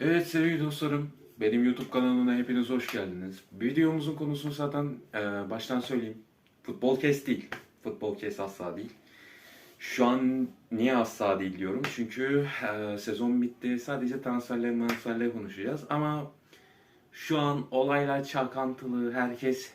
Evet sevgili dostlarım, benim YouTube kanalına hepiniz hoş geldiniz. Videomuzun konusunu zaten e, baştan söyleyeyim. Futbol kes değil. Futbol kes asla değil. Şu an niye asla değil diyorum? Çünkü e, sezon bitti. Sadece transferler transferler konuşacağız. Ama şu an olaylar çalkantılı. Herkes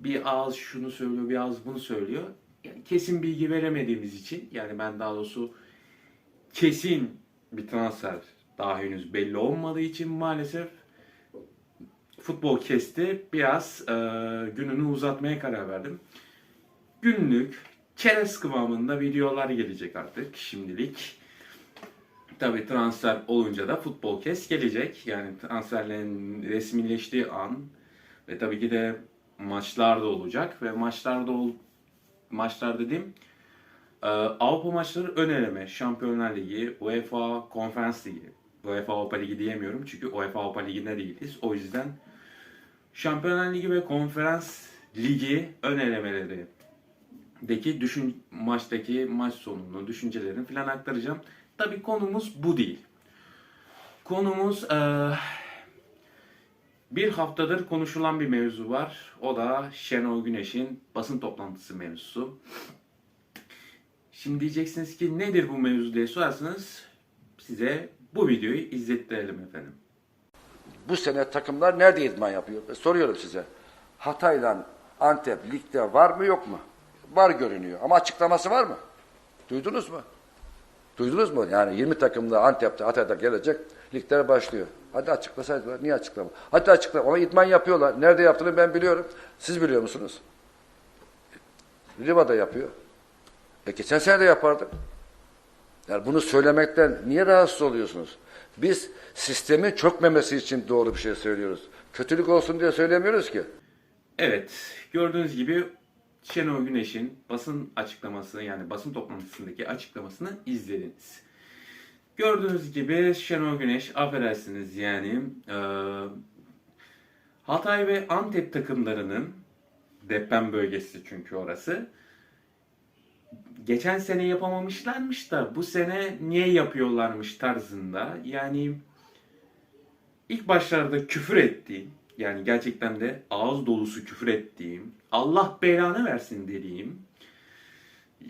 bir ağız şunu söylüyor, bir ağız bunu söylüyor. Yani kesin bilgi veremediğimiz için, yani ben daha doğrusu kesin bir transfer daha henüz belli olmadığı için maalesef futbol kesti. Biraz e, gününü uzatmaya karar verdim. Günlük çerez kıvamında videolar gelecek artık şimdilik. Tabi transfer olunca da futbol kes gelecek. Yani transferlerin resmileştiği an ve tabii ki de maçlar da olacak ve maçlarda ol, maçlar dediğim ee, Avrupa maçları ön eleme, Şampiyonlar Ligi, UEFA Konferans Ligi. UEFA Avrupa Ligi diyemiyorum çünkü UEFA Avrupa Ligi'nde değiliz. O yüzden Şampiyonlar Ligi ve Konferans Ligi ön elemeleri düşün maçtaki maç sonunu, düşüncelerini falan aktaracağım. Tabii konumuz bu değil. Konumuz bir haftadır konuşulan bir mevzu var. O da Şenol Güneş'in basın toplantısı mevzusu. Şimdi diyeceksiniz ki nedir bu mevzu diye sorarsanız size bu videoyu izlettirelim efendim. Bu sene takımlar nerede idman yapıyor? E, soruyorum size. Hatay'la Antep ligde var mı yok mu? Var görünüyor. Ama açıklaması var mı? Duydunuz mu? Duydunuz mu? Yani 20 takımda Antep'te, Hatay'da gelecek ligler başlıyor. Hadi açıklasaydılar. Niye açıklama? Hadi açıkla. Ama idman yapıyorlar. Nerede yaptığını ben biliyorum. Siz biliyor musunuz? Riva'da yapıyor. E geçen sene de yapardık. Yani bunu söylemekten niye rahatsız oluyorsunuz? Biz sistemin çökmemesi için doğru bir şey söylüyoruz. Kötülük olsun diye söylemiyoruz ki. Evet, gördüğünüz gibi Şenol Güneş'in basın açıklamasını yani basın toplantısındaki açıklamasını izlediniz. Gördüğünüz gibi Şenol Güneş affedersiniz yani eee, Hatay ve Antep takımlarının deprem bölgesi çünkü orası. Geçen sene yapamamışlarmış da bu sene niye yapıyorlarmış tarzında. Yani ilk başlarda küfür ettiğim, yani gerçekten de ağız dolusu küfür ettiğim, Allah belanı versin dediğim,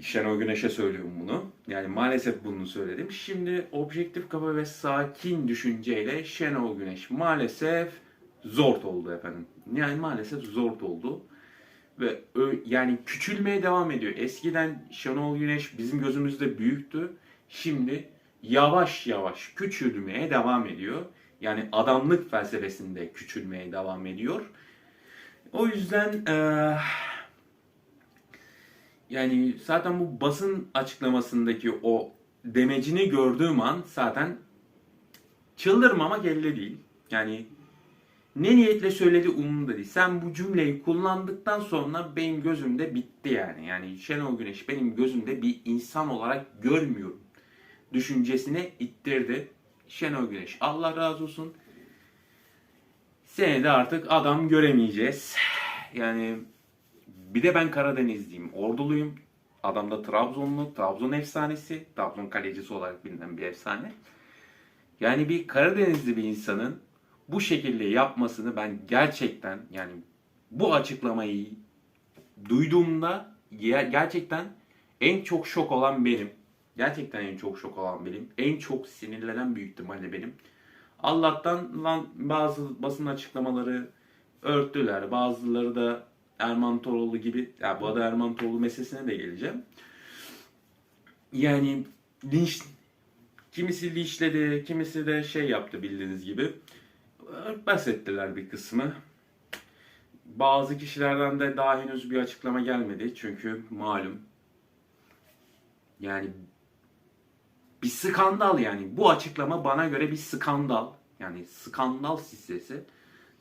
Şenol Güneş'e söylüyorum bunu. Yani maalesef bunu söyledim. Şimdi objektif kafa ve sakin düşünceyle Şenol Güneş maalesef zor oldu efendim. Yani maalesef zor oldu. Ve yani küçülmeye devam ediyor. Eskiden Şenol Güneş bizim gözümüzde büyüktü. Şimdi yavaş yavaş küçülmeye devam ediyor. Yani adamlık felsefesinde küçülmeye devam ediyor. O yüzden eee, yani zaten bu basın açıklamasındaki o demecini gördüğüm an zaten çıldırmamak elde değil. Yani ne niyetle söyledi umurumda değil. Sen bu cümleyi kullandıktan sonra benim gözümde bitti yani. Yani Şenol Güneş benim gözümde bir insan olarak görmüyorum. Düşüncesine ittirdi. Şenol Güneş Allah razı olsun. Senede artık adam göremeyeceğiz. Yani bir de ben Karadenizliyim, Orduluyum. Adam da Trabzonlu, Trabzon efsanesi. Trabzon kalecisi olarak bilinen bir efsane. Yani bir Karadenizli bir insanın bu şekilde yapmasını ben gerçekten yani bu açıklamayı duyduğumda ge- gerçekten en çok şok olan benim. Gerçekten en çok şok olan benim. En çok sinirlenen büyük ihtimalle benim. Allah'tan lan bazı basın açıklamaları örttüler. Bazıları da Erman Toroğlu gibi. Ya bu arada Erman Toroğlu meselesine de geleceğim. Yani linç kimisi linçledi, kimisi de şey yaptı bildiğiniz gibi. Örtbas ettiler bir kısmı. Bazı kişilerden de daha henüz bir açıklama gelmedi. Çünkü malum yani bir skandal yani. Bu açıklama bana göre bir skandal. Yani skandal sisesi.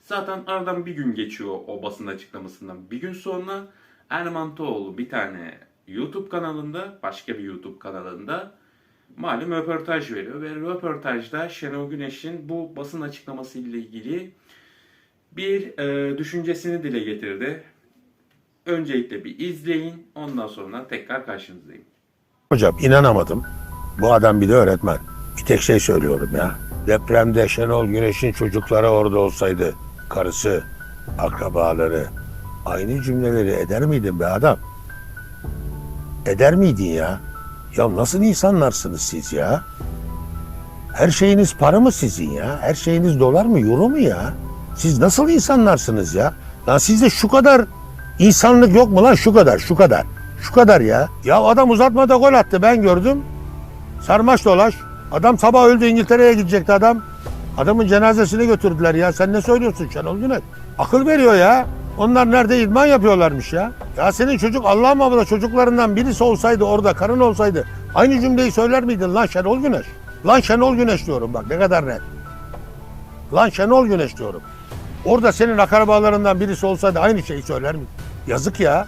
Zaten aradan bir gün geçiyor o basın açıklamasından. Bir gün sonra Erman Toğlu bir tane YouTube kanalında, başka bir YouTube kanalında malum röportaj veriyor. Ve röportajda Şenol Güneş'in bu basın açıklaması ile ilgili bir e, düşüncesini dile getirdi. Öncelikle bir izleyin, ondan sonra tekrar karşınızdayım. Hocam inanamadım. Bu adam bir de öğretmen. Bir tek şey söylüyorum ya. Depremde Şenol Güneş'in çocukları orada olsaydı, karısı, akrabaları, aynı cümleleri eder miydin be adam? Eder miydin ya? Ya nasıl insanlarsınız siz ya? Her şeyiniz para mı sizin ya? Her şeyiniz dolar mı, euro mu ya? Siz nasıl insanlarsınız ya? Lan sizde şu kadar insanlık yok mu lan? Şu kadar, şu kadar. Şu kadar ya. Ya adam uzatmada gol attı ben gördüm. Sarmaş dolaş. Adam sabah öldü İngiltere'ye gidecekti adam. Adamın cenazesini götürdüler ya. Sen ne söylüyorsun Şenol Güneş? Akıl veriyor ya. Onlar nerede idman yapıyorlarmış ya. Ya senin çocuk Allah muhafaza çocuklarından birisi olsaydı orada karın olsaydı aynı cümleyi söyler miydin lan Şenol Güneş? Lan Şenol Güneş diyorum bak ne kadar net. Lan Şenol Güneş diyorum. Orada senin akrabalarından birisi olsaydı aynı şeyi söyler miydin? Yazık ya.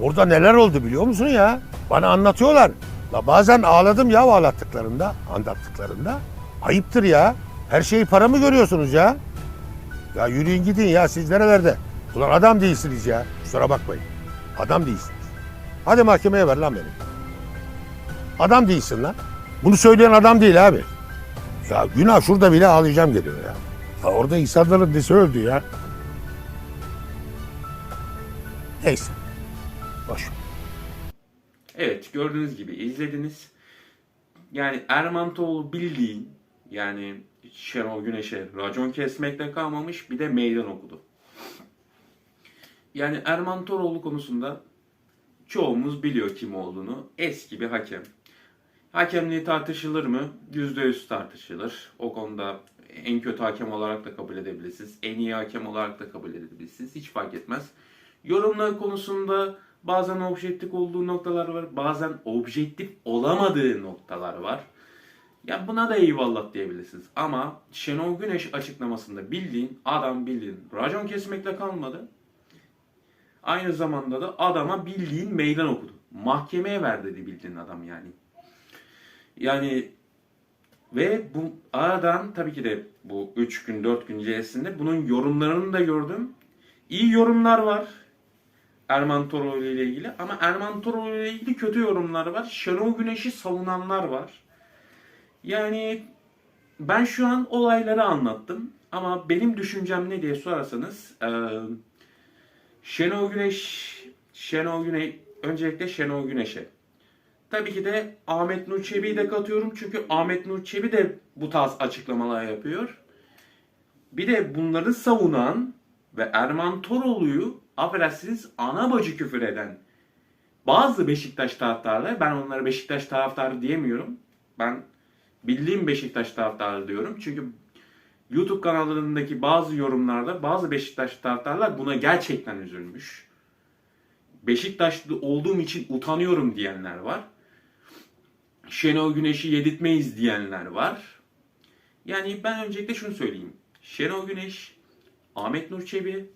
Orada neler oldu biliyor musun ya? Bana anlatıyorlar. La bazen ağladım ya ağlattıklarında, anlattıklarında. Ayıptır ya. Her şeyi para mı görüyorsunuz ya? Ya yürüyün gidin ya siz nerelerde? Ulan adam değilsiniz ya. Kusura bakmayın. Adam değilsiniz. Hadi mahkemeye ver lan beni. Adam değilsin lan. Bunu söyleyen adam değil abi. Ya günah şurada bile ağlayacağım geliyor ya. Ya orada insanların nesi öldü ya. Neyse. Boş. Evet gördüğünüz gibi izlediniz. Yani Erman Toğlu bildiğin yani Şenol Güneş'e racon kesmekle kalmamış bir de meydan okudu. Yani Erman Toroğlu konusunda çoğumuz biliyor kim olduğunu. Eski bir hakem. Hakemliği tartışılır mı? %100 tartışılır. O konuda en kötü hakem olarak da kabul edebilirsiniz. En iyi hakem olarak da kabul edebilirsiniz. Hiç fark etmez. Yorumlar konusunda bazen objektif olduğu noktalar var. Bazen objektif olamadığı noktalar var. Ya buna da eyvallah diyebilirsiniz. Ama Şenol Güneş açıklamasında bildiğin adam bildiğin racon kesmekle kalmadı. Aynı zamanda da adama bildiğin meydan okudu. Mahkemeye ver dedi bildiğin adam yani. Yani ve bu aradan tabii ki de bu 3 gün 4 gün içerisinde bunun yorumlarını da gördüm. İyi yorumlar var. Erman Toroğlu ile ilgili ama Erman Toroğlu ile ilgili kötü yorumlar var. Şenol Güneş'i savunanlar var. Yani ben şu an olayları anlattım ama benim düşüncem ne diye sorarsanız eee Şenol Güneş Şenol Güneş öncelikle Şenol Güneş'e Tabii ki de Ahmet Nur Çebi'yi de katıyorum çünkü Ahmet Nur Çebi de bu tarz açıklamalar yapıyor. Bir de bunları savunan ve Erman Toroğlu'yu affedersiniz ana bacı küfür eden bazı Beşiktaş taraftarları, ben onlara Beşiktaş taraftarı diyemiyorum. Ben bildiğim Beşiktaş taraftarı diyorum. Çünkü YouTube kanallarındaki bazı yorumlarda bazı Beşiktaş taraftarlar buna gerçekten üzülmüş. Beşiktaşlı olduğum için utanıyorum diyenler var. Şenol Güneş'i yedirtmeyiz diyenler var. Yani ben öncelikle şunu söyleyeyim. Şenol Güneş, Ahmet Nur Çebi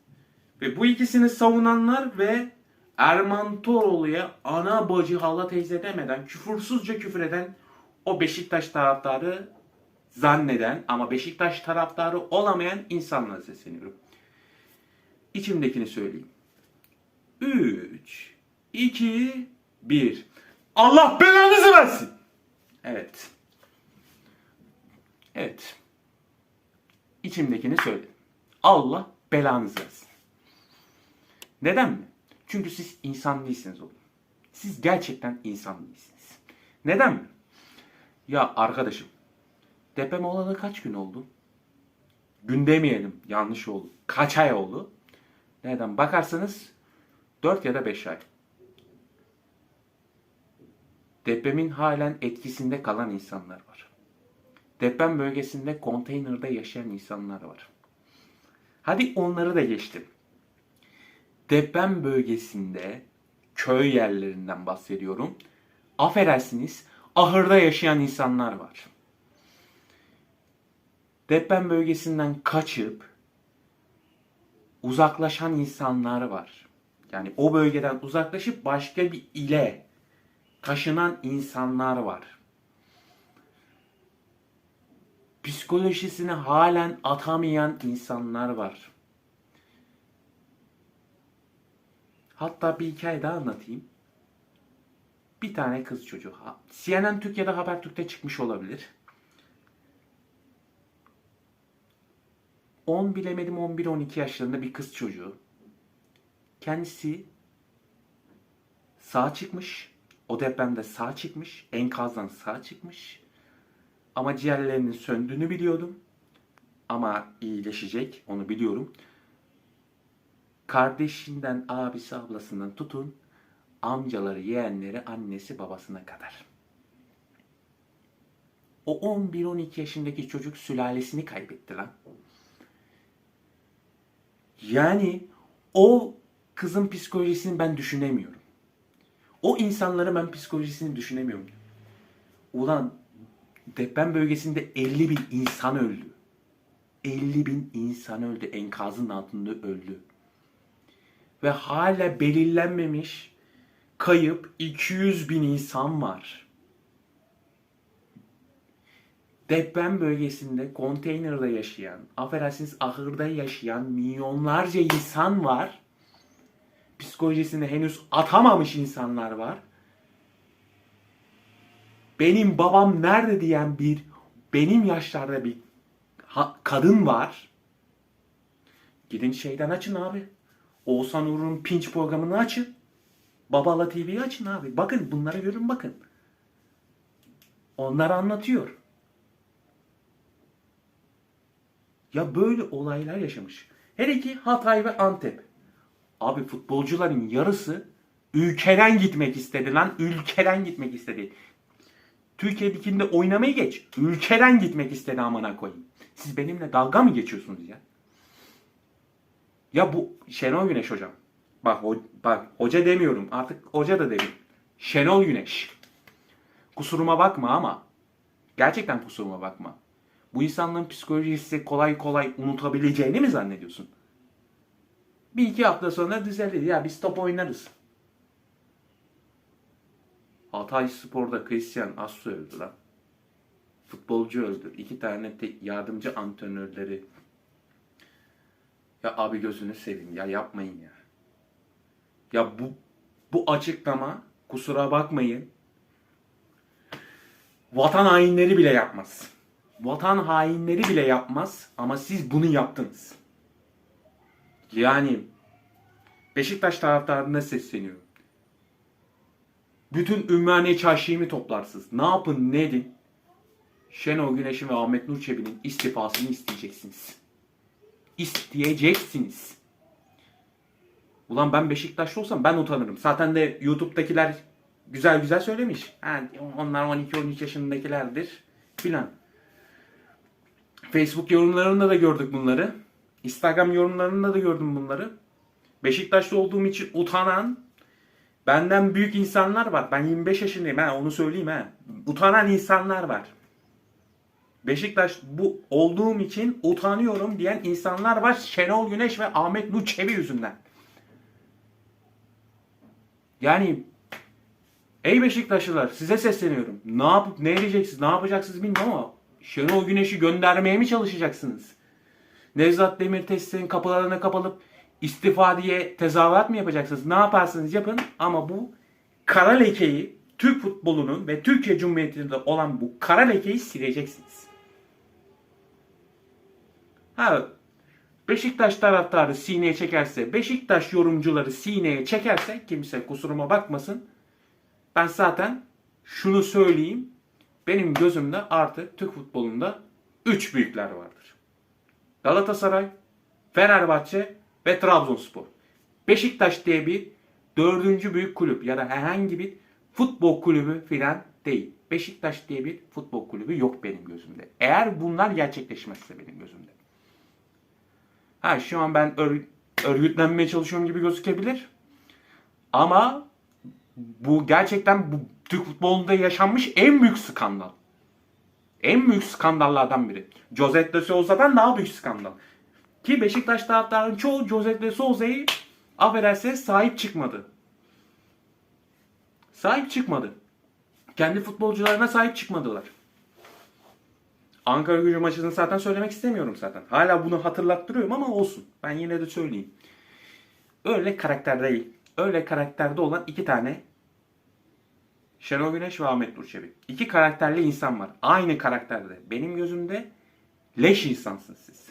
ve bu ikisini savunanlar ve Erman Toroğlu'ya ana bacı hala teyze demeden küfürsüzce küfür eden o Beşiktaş taraftarı zanneden ama Beşiktaş taraftarı olamayan insanlara sesleniyorum. İçimdekini söyleyeyim. 3, 2, 1. Allah belanızı versin. Evet. Evet. İçimdekini söyledim. Allah belanızı versin. Neden mi? Çünkü siz insan değilsiniz oğlum. Siz gerçekten insan değilsiniz. Neden mi? Ya arkadaşım, deprem olalı kaç gün oldu? Gün demeyelim, yanlış oldu. Kaç ay oldu? Neden bakarsanız 4 ya da 5 ay. Depremin halen etkisinde kalan insanlar var. Deprem bölgesinde konteynerde yaşayan insanlar var. Hadi onları da geçtim. Deprem bölgesinde köy yerlerinden bahsediyorum. Affedersiniz ahırda yaşayan insanlar var. Deprem bölgesinden kaçıp uzaklaşan insanlar var. Yani o bölgeden uzaklaşıp başka bir ile taşınan insanlar var. Psikolojisini halen atamayan insanlar var. Hatta bir hikaye daha anlatayım. Bir tane kız çocuğu. CNN Türkiye'de Habertürk'te çıkmış olabilir. 10 bilemedim 11-12 yaşlarında bir kız çocuğu. Kendisi sağ çıkmış. O depremde sağ çıkmış. Enkazdan sağ çıkmış. Ama ciğerlerinin söndüğünü biliyordum. Ama iyileşecek onu biliyorum. Kardeşinden, abisi, ablasından tutun amcaları, yeğenleri, annesi, babasına kadar. O 11-12 yaşındaki çocuk sülalesini kaybetti lan. Yani o kızın psikolojisini ben düşünemiyorum. O insanların ben psikolojisini düşünemiyorum. Ulan deprem bölgesinde 50 bin insan öldü. 50 bin insan öldü. Enkazın altında öldü. Ve hala belirlenmemiş kayıp 200 bin insan var. Deprem bölgesinde konteynerde yaşayan, affedersiniz ahırda yaşayan milyonlarca insan var. Psikolojisini henüz atamamış insanlar var. Benim babam nerede diyen bir benim yaşlarda bir kadın var. Gidin şeyden açın abi. Oğuzhan Uğur'un Pinç programını açın. Babala TV'yi açın abi. Bakın bunlara görün bakın. Onlar anlatıyor. Ya böyle olaylar yaşamış. Hele ki Hatay ve Antep. Abi futbolcuların yarısı ülkeden gitmek istedi lan. Ülkeden gitmek istedi. Türkiye Ligi'nde oynamayı geç. Ülkeden gitmek istedi amına koyayım. Siz benimle dalga mı geçiyorsunuz ya? Ya bu Şenol Güneş hocam. Bak, ho- bak hoca demiyorum. Artık hoca da demiyorum. Şenol Güneş. Kusuruma bakma ama gerçekten kusuruma bakma. Bu insanların psikolojisi kolay kolay unutabileceğini mi zannediyorsun? Bir iki hafta sonra düzelir. Ya biz top oynarız. Hatay Spor'da Christian Assu öldü lan. Futbolcu öldü. İki tane te- yardımcı antrenörleri. Ya abi gözünü seveyim ya yapmayın ya. Ya bu bu açıklama kusura bakmayın. Vatan hainleri bile yapmaz. Vatan hainleri bile yapmaz ama siz bunu yaptınız. Yani Beşiktaş taraftarına sesleniyorum. Bütün Ümraniye çarşıyı mı toplarsınız? Ne yapın ne edin? Şenol Güneş'in ve Ahmet Nur Çebi'nin istifasını isteyeceksiniz. İsteyeceksiniz. Ulan ben Beşiktaşlı olsam ben utanırım. Zaten de YouTube'dakiler güzel güzel söylemiş. Ha, onlar 12-13 yaşındakilerdir filan. Facebook yorumlarında da gördük bunları. Instagram yorumlarında da gördüm bunları. Beşiktaşlı olduğum için utanan, benden büyük insanlar var. Ben 25 yaşındayım ha onu söyleyeyim ha. Utanan insanlar var. Beşiktaş bu olduğum için utanıyorum diyen insanlar var. Şenol Güneş ve Ahmet Nur yüzünden. Yani ey Beşiktaşlılar size sesleniyorum. Ne yapıp ne edeceksiniz, ne yapacaksınız bilmiyorum ama Şenol Güneş'i göndermeye mi çalışacaksınız? Nevzat Demirtaş'ın kapılarına kapalıp istifa diye tezahürat mı yapacaksınız? Ne yaparsınız yapın ama bu kara lekeyi Türk futbolunun ve Türkiye Cumhuriyeti'nde olan bu kara lekeyi sileceksiniz. Ha Beşiktaş taraftarı sineye çekerse, Beşiktaş yorumcuları sineye çekerse kimse kusuruma bakmasın. Ben zaten şunu söyleyeyim. Benim gözümde artık Türk futbolunda 3 büyükler vardır. Galatasaray, Fenerbahçe ve Trabzonspor. Beşiktaş diye bir dördüncü büyük kulüp ya da herhangi bir futbol kulübü filan değil. Beşiktaş diye bir futbol kulübü yok benim gözümde. Eğer bunlar gerçekleşmezse benim gözümde. Ha şu an ben ör- örgütlenmeye çalışıyorum gibi gözükebilir. Ama bu gerçekten bu Türk futbolunda yaşanmış en büyük skandal. En büyük skandallardan biri. Jose de Souza'dan daha büyük skandal. Ki Beşiktaş taraftarının çoğu Jose de Souza'yı affedersiniz sahip çıkmadı. Sahip çıkmadı. Kendi futbolcularına sahip çıkmadılar. Ankara gücü maçını zaten söylemek istemiyorum zaten. Hala bunu hatırlattırıyorum ama olsun. Ben yine de söyleyeyim. Öyle karakter değil. Öyle karakterde olan iki tane Şenol Güneş ve Ahmet Nur. İki karakterli insan var. Aynı karakterde. Benim gözümde leş insansınız siz.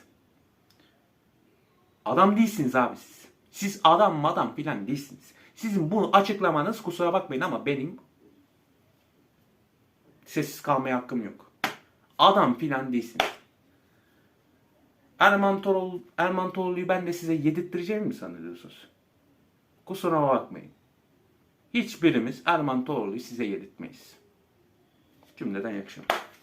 Adam değilsiniz abi siz. Siz adam madam filan değilsiniz. Sizin bunu açıklamanız kusura bakmayın ama benim sessiz kalmaya hakkım yok. Adam filan değilsiniz. Erman Toroğlu, Erman Toroğlu'yu ben de size yedirttireceğimi mi sanıyorsunuz? Kusura bakmayın. Hiçbirimiz Erman Toroğlu'yu size yedirtmeyiz. Cümleden yakışır.